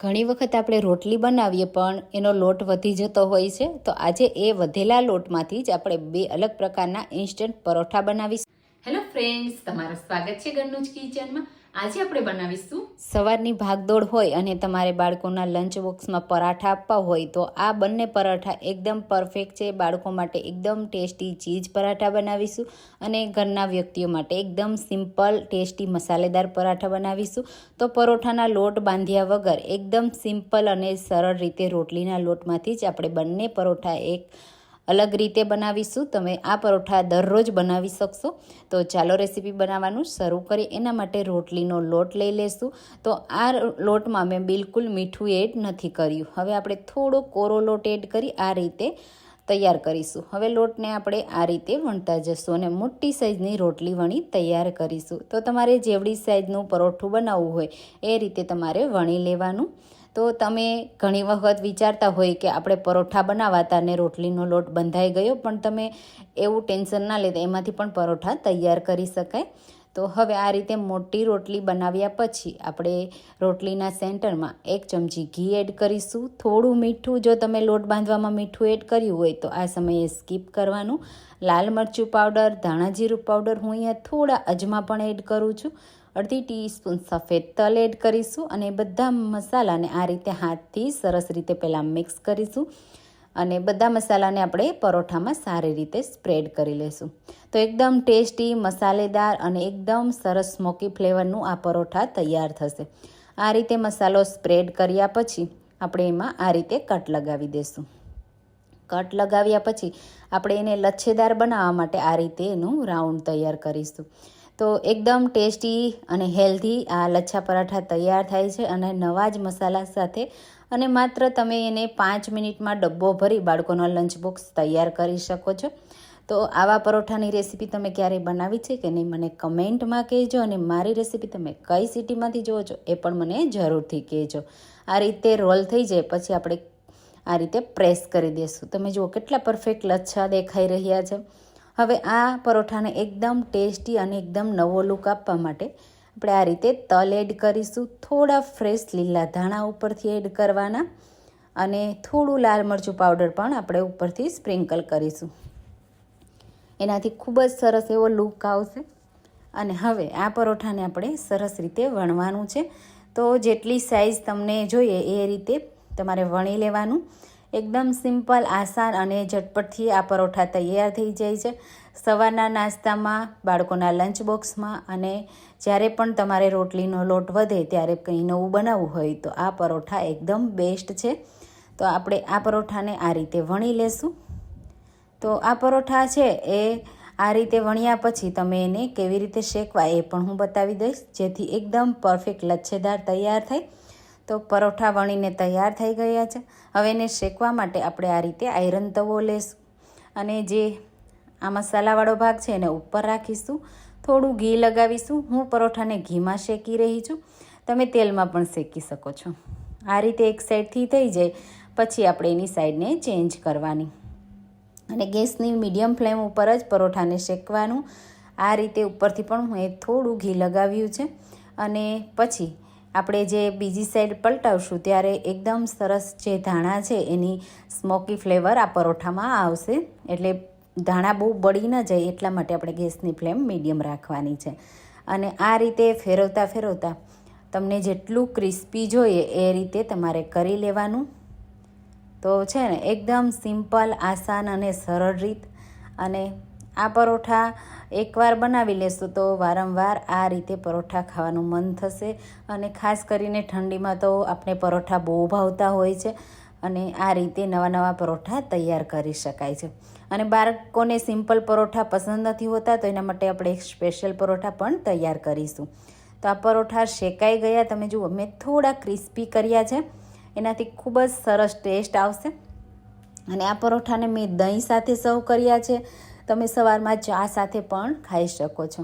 ઘણી વખત આપણે રોટલી બનાવીએ પણ એનો લોટ વધી જતો હોય છે, તો આજે એ વધેલા લોટમાંથી જ આપણે બે અલગ પ્રકારના ઇન્સ્ટન્ટ પરોઠા બનાવીશું. હેલો ફ્રેન્ડ્સ તમારું સ્વાગત છે જ કિચનમાં. આજે આપણે બનાવીશું સવારની ભાગદોડ હોય અને તમારે બાળકોના લંચ બોક્સમાં પરાઠા આપવા હોય તો આ બંને પરાઠા એકદમ પરફેક્ટ છે. બાળકો માટે એકદમ ટેસ્ટી ચીઝ પરાઠા બનાવીશું અને ઘરના વ્યક્તિઓ માટે એકદમ સિમ્પલ, ટેસ્ટી, મસાલેદાર પરાઠા બનાવીશું. તો પરોઠાના લોટ બાંધ્યા વગર એકદમ સિમ્પલ અને સરળ રીતે રોટલીના લોટમાંથી જ આપણે બંને પરોઠા એક અલગ રીતે બનાવીશું. તમે આ પરોઠા દરરોજ બનાવી શકશો. તો ચાલો રેસીપી બનાવવાનું શરૂ કરીએ. એના માટે રોટલીનો લોટ લઈ લેશું. તો આ લોટમાં મેં બિલકુલ મીઠું એડ નથી કર્યું. હવે આપણે થોડો કોરો લોટ એડ કરી આ રીતે તૈયાર કરીશું. હવે લોટને આપણે આ રીતે વણતા જશું અને મોટી સાઈઝની રોટલી વણી તૈયાર કરીશું. તો તમારે જેવડી સાઈઝનું પરોઠું બનાવવું હોય એ રીતે તમારે વણી લેવાનું. તો તમે ઘણી વખત વિચારતા હોય કે આપણે પરોઠા બનાવાતા ને રોટલીનો લોટ બંધાઈ ગયો, પણ તમે એવું ટેન્શન ના લેતા, એમાંથી પણ પરોઠા તૈયાર કરી શકાય. તો હવે આ રીતે મોટી રોટલી બનાવ્યા પછી આપણે રોટલીના સેન્ટરમાં એક ચમચી ઘી એડ કરીશું. થોડું મીઠું, જો તમે લોટ બાંધવામાં મીઠું એડ કર્યું હોય તો આ સમયે સ્કીપ કરવાનું. લાલ મરચું પાવડર, ધાણા જીરું પાવડર હું અહીંયા થોડા અજમા પણ એડ કરું છું. અડધી ટીસ્પૂન સફેદ તલ એડ કરીશું અને બધા મસાલાને આ રીતે હાથથી સરસ રીતે પહેલાં મિક્સ કરીશું અને બધા મસાલાને આપણે પરોઠામાં સારી રીતે સ્પ્રેડ કરી લેશું. તો એકદમ ટેસ્ટી, મસાલેદાર અને એકદમ સરસ સ્મોકી ફ્લેવરનું આ પરોઠા તૈયાર થશે. આ રીતે મસાલો સ્પ્રેડ કર્યા પછી આપણે એમાં આ રીતે કટ લગાવી દઈશું કટ લગાવ્યા પછી આપણે એને લચ્છેદાર બનાવવા માટે આ રીતે એનું રાઉન્ડ તૈયાર કરીશું. તો એકદમ ટેસ્ટી અને હેલ્ધી આ લચ્છા પરાઠા તૈયાર થાય છે અને નવા જ મસાલા સાથે અને માત્ર તમે એને પાંચ મિનિટમાં ડબ્બો ભરી બાળકોનો લંચ બોક્સ તૈયાર કરી શકો છો. તો આવા પરોઠાની રેસીપી તમે ક્યારેય બનાવી છે કે નહીં મને કમેન્ટમાં કહેજો અને મારી રેસીપી તમે કઈ સિટીમાંથી જુઓ છો એ પણ મને જરૂરથી કહેજો. આ રીતે રોલ થઈ જાય પછી આપણે આ રીતે પ્રેસ કરી દઈશું તમે જુઓ કેટલા પરફેક્ટ લચ્છા દેખાઈ રહ્યા છે. હવે આ પરોઠાને એકદમ ટેસ્ટી અને એકદમ નવો લુક આપવા માટે આપણે આ રીતે તલ એડ કરીશું. થોડા ફ્રેશ લીલા ધાણા ઉપરથી એડ કરવાના અને થોડું લાલ મરચું પાવડર પણ આપણે ઉપરથી સ્પ્રિંકલ કરીશું. એનાથી ખૂબ જ સરસ એવો લુક આવશે. અને હવે આ પરોઠાને આપણે સરસ રીતે વણવાનું છે. તો જેટલી સાઇઝ તમને જોઈએ એ રીતે તમારે વણી લેવાનું. એકદમ સિમ્પલ, આસાન અને ઝટપટથી આ પરોઠા તૈયાર થઈ જાય છે. સવારના નાસ્તામાં, બાળકોના લંચ બોક્સમાં અને જ્યારે પણ તમારે રોટલીનો લોટ વધે ત્યારે કંઈ નવું બનાવવું હોય તો આ પરોઠા એકદમ બેસ્ટ છે. તો આપણે આ પરોઠાને આ રીતે વણી લેશું. તો આ પરોઠા છે એ આ રીતે વણ્યા પછી તમે એને કેવી રીતે શેકવા એ પણ હું બતાવી દઈશ. જેથી એકદમ પરફેક્ટ લચ્છેદાર તૈયાર થાય. તો પરોઠા વણીને તૈયાર થઈ ગયા છે. હવે એને શેકવા માટે આપણે આ રીતે આયરન તવો લેશું અને જે આ મસાલાવાળો ભાગ છે એને ઉપર રાખીશું. થોડું ઘી લગાવીશું. હું પરોઠાને ઘીમાં શેકી રહી છું. તમે તેલમાં પણ શેકી શકો છો. આ રીતે એક સાઈડથી થઈ જાય. પછી આપણે એની સાઈડને ચેન્જ કરવાની. અને ગેસની મીડિયમ ફ્લેમ ઉપર જ પરોઠાને શેકવાનું. આ રીતે ઉપરથી પણ મેં થોડું ઘી લગાવ્યું છે. અને પછી આપણે જે બીજી સાઈડ પલટાવશું ત્યારે એકદમ સરસ જે ધાણા છે એની સ્મોકી ફ્લેવર આ પરોઠામાં આવશે. એટલે ધાણા બહુ બળી ન જાય એટલા માટે આપણે ગેસની ફ્લેમ મીડિયમ રાખવાની છે. અને આ રીતે ફેરવતા ફેરવતા તમને જેટલું ક્રિસ્પી જોઈએ એ રીતે તમારે કરી લેવાનું. તો છે ને, એકદમ સિમ્પલ આસાન અને સરળ રીત અને આ પરોઠા એકવાર બનાવી લેશો તો વારંવાર આ રીતે પરોઠા ખાવાનું મન થશે અને ખાસ કરીને ઠંડીમાં તો આપણે પરોઠા બહુ ભાવતા હોય છે અને આ રીતે નવા નવા પરોઠા તૈયાર કરી શકાય છે. અને બાળકોને સિમ્પલ પરોઠા પસંદ નથી હોતા તો એના માટે આપણે એક સ્પેશિયલ પરોઠા પણ તૈયાર કરીશું. તો આ પરોઠા શેકાઈ ગયા, તમે જુઓ, મેં થોડા ક્રિસ્પી કર્યા છે. એનાથી ખૂબ જ સરસ ટેસ્ટ આવશે. અને આ પરોઠાને મેં દહીં સાથે સર્વ કર્યા છે. તમે સવારમાં ચા સાથે પણ ખાઈ શકો છો.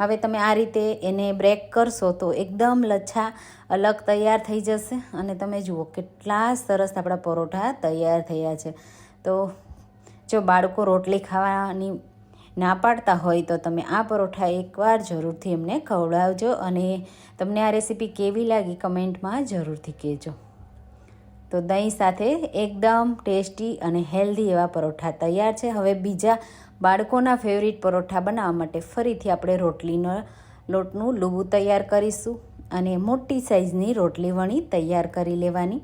હવે તમે આ રીતે એને બ્રેક કરશો તો એકદમ લચ્છા અલગ તૈયાર થઈ જશે અને તમે જુઓ કેટલા સરસ આપણા પરોઠા તૈયાર થયા છે. તો જો બાળકો રોટલી ખાવાની ના પાડતા હોય તો તમે આ પરોઠા એકવાર જરૂરથી એમને ખવડાવજો અને તમને આ રેસીપી કેવી લાગી કમેન્ટમાં જરૂરથી કહેજો. તો દહીં સાથે એકદમ ટેસ્ટી અને હેલ્ધી એવા પરોઠા તૈયાર છે. હવે બીજા બાળકોના ફેવરિટ પરોઠા બનાવવા માટે ફરીથી આપણે રોટલીનો લોટનું લૂબું તૈયાર કરીશું અને મોટી સાઇઝની રોટલી વણી તૈયાર કરી લેવાની.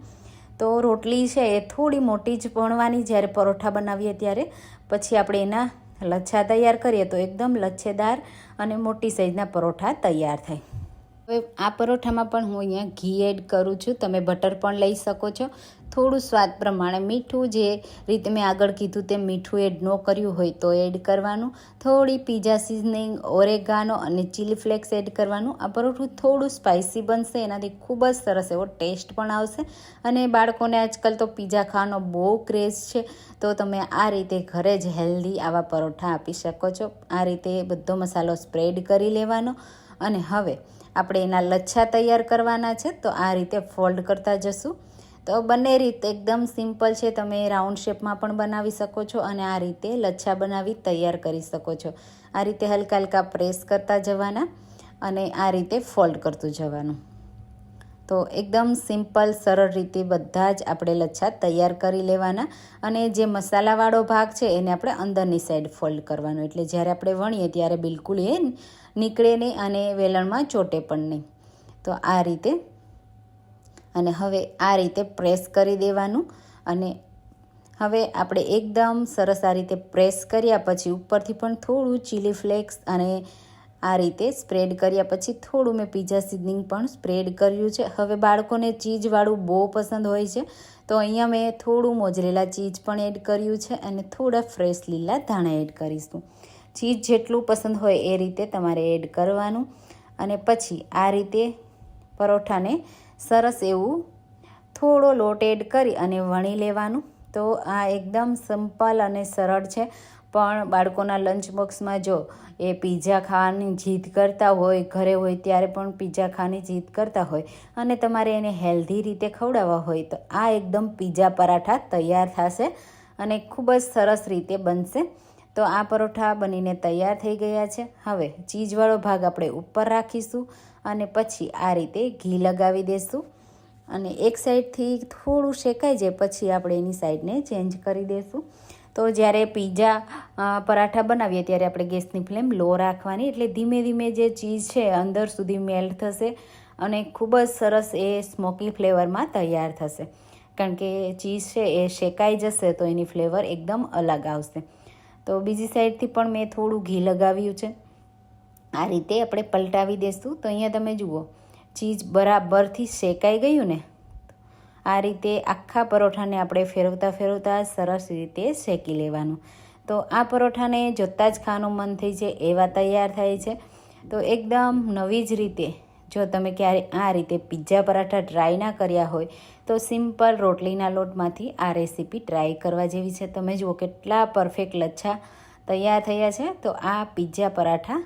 તો રોટલી છે એ થોડી મોટી જ વણવાની જ્યારે પરોઠા બનાવીએ ત્યારે. પછી આપણે એના લચ્છા તૈયાર કરીએ તો એકદમ લચ્છેદાર અને મોટી સાઇઝના પરોઠા તૈયાર થાય. હવે આ પરોઠામાં પણ હું અહીંયા ઘી એડ કરું છું. તમે બટર પણ લઈ શકો છો. થોડું સ્વાદ પ્રમાણે મીઠું, જે રીતે મેં આગળ કીધું તેમ મીઠું એડ ન કર્યું હોય તો એડ કરવાનું. થોડી પીઝા સિઝનિંગ ઓરેગાનો અને ચીલી ફ્લેક્સ એડ કરવાનું. આ પરોઠું થોડું સ્પાઇસી બનશે, એનાથી ખૂબ જ સરસ એવો ટેસ્ટ પણ આવશે. અને બાળકોને આજકાલ તો પીઝા ખાવાનો બહુ ક્રેઝ છે. તો તમે આ રીતે ઘરે જ હેલ્ધી આવા પરોઠા આપી શકો છો. આ રીતે બધો મસાલો સ્પ્રેડ કરી લેવાનો. અને હવે આપણે એના લચ્છા તૈયાર કરવાના છે, તો આ રીતે ફોલ્ડ કરતા જશું. તો બંને રીત એકદમ સિમ્પલ છે, તમે રાઉન્ડ શેપમાં પણ બનાવી શકો છો અને આ રીતે લચ્છા બનાવી તૈયાર કરી શકો છો. આ રીતે હલકા હલકા પ્રેસ કરતા જવાના અને આ રીતે ફોલ્ડ કરતું જવાનું. તો એકદમ સિમ્પલ, સરળ રીતે બધા જ આપણે લચ્છા તૈયાર કરી લેવાના અને જે મસાલાવાળો ભાગ છે એને આપણે અંદરની સાઈડ ફોલ્ડ કરવાનો. એટલે જ્યારે આપણે વણીએ ત્યારે બિલકુલ એ નીકળે નહીં અને વેલણમાં ચોટે પણ નહીં. તો આ રીતે અને હવે આ રીતે પ્રેસ કરી દેવાનું અને હવે આપણે એકદમ સરસ આ રીતે પ્રેસ કર્યા પછી ઉપરથી પણ થોડું ચીલી ફ્લેક્સ અને આ રીતે સ્પ્રેડ કર્યા પછી થોડું મેં પીઝા સિઝનિંગ પણ સ્પ્રેડ કર્યું છે. હવે બાળકોને ચીઝવાળું બહુ પસંદ હોય છે, તો અહીંયા મેં થોડું મોજરેલા ચીઝ પણ એડ કર્યું છે અને થોડા ફ્રેશ લીલા ધાણા એડ કરીશું. ચીઝ જેટલું પસંદ હોય એ રીતે તમારે એડ કરવાનું. અને પછી આ રીતે પરોઠાને સરસ એવું થોડો લોટ એડ કરી અને વણી લેવાનું. તો આ એકદમ સિમ્પલ અને સરળ છે. પણ બાળકોના લંચ બોક્સમાં જો એ પીઝા ખાવાની જીદ કરતા હોય, ઘરે હોય, ત્યારે પણ પીઝા ખાવાની જીદ કરતા હોય અને તમારે એને હેલ્ધી રીતે ખવડાવવા હોય, તો આ એકદમ પીઝા પરાઠા તૈયાર થશે અને ખૂબ જ સરસ રીતે બનશે. તો આ પરોઠા બનીને તૈયાર થઈ ગયા છે. હવે ચીજવાળો ભાગ આપણે ઉપર રાખીશું અને પછી આ રીતે ઘી લગાવી દઈશું અને એક સાઈડથી થોડું શેકાઈ જાય, પછી આપણે એની સાઈડને ચેન્જ કરી દઈશું તો જ્યારે પીઝા પરાઠા બનાવીએ, ત્યારે આપણે ગેસની ફ્લેમ લો રાખવાની. એટલે ધીમે ધીમે જે ચીઝ છે, અંદર સુધી મેલ્ટ થશે અને ખૂબ જ સરસ એ સ્મોકી ફ્લેવરમાં તૈયાર થશે. કારણ કે ચીઝ છે, એ શેકાઈ જશે તો એની ફ્લેવર એકદમ અલગ આવશે. તો બીજી સાઈડથી પણ મેં થોડું ઘી લગાવ્યું છે. આ રીતે આપણે પલટાવી દઈશું તો અહીંયા તમે જુઓ ચીઝ બરાબરથી શેકાઈ ગયું ને? આ રીતે આખા પરોઠાને આપણે ફેરવતા ફેરવતા સરસ રીતે શેકી લેવાનું. તો આ પરોઠાને જોતાં જ ખાવાનું મન થઈ છે એવા તૈયાર થાય છે. તો એકદમ નવી જ રીતે, જો તમે ક્યારે આ રીતે પિઝા પરાઠા ટ્રાય ના કર્યા હોય, તો સિમ્પલ રોટલીના લોટમાંથી આ રેસીપી ટ્રાય કરવા જેવી છે. તમે જુઓ કેટલા પરફેક્ટ લચ્છા તૈયાર થયા છે. તો આ પિઝા પરાઠા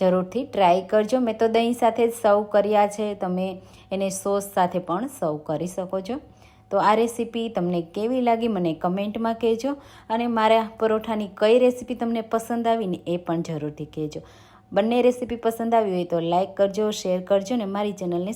જરૂરથી ટ્રાય કરજો. મેં તો દહીં સાથે સર્વ કર્યા છે. તમે એને સોસ સાથે પણ સર્વ કરી શકો છો. તો આ રેસીપી તમને કેવી લાગી મને કમેન્ટમાં કહેજો. અને મારા પરોઠાની કઈ રેસીપી તમને પસંદ આવીને એ પણ જરૂરથી કહેજો. બંને રેસીપી પસંદ આવી હોય તો લાઇક કરજો શેર કરજો ને મારી ચેનલને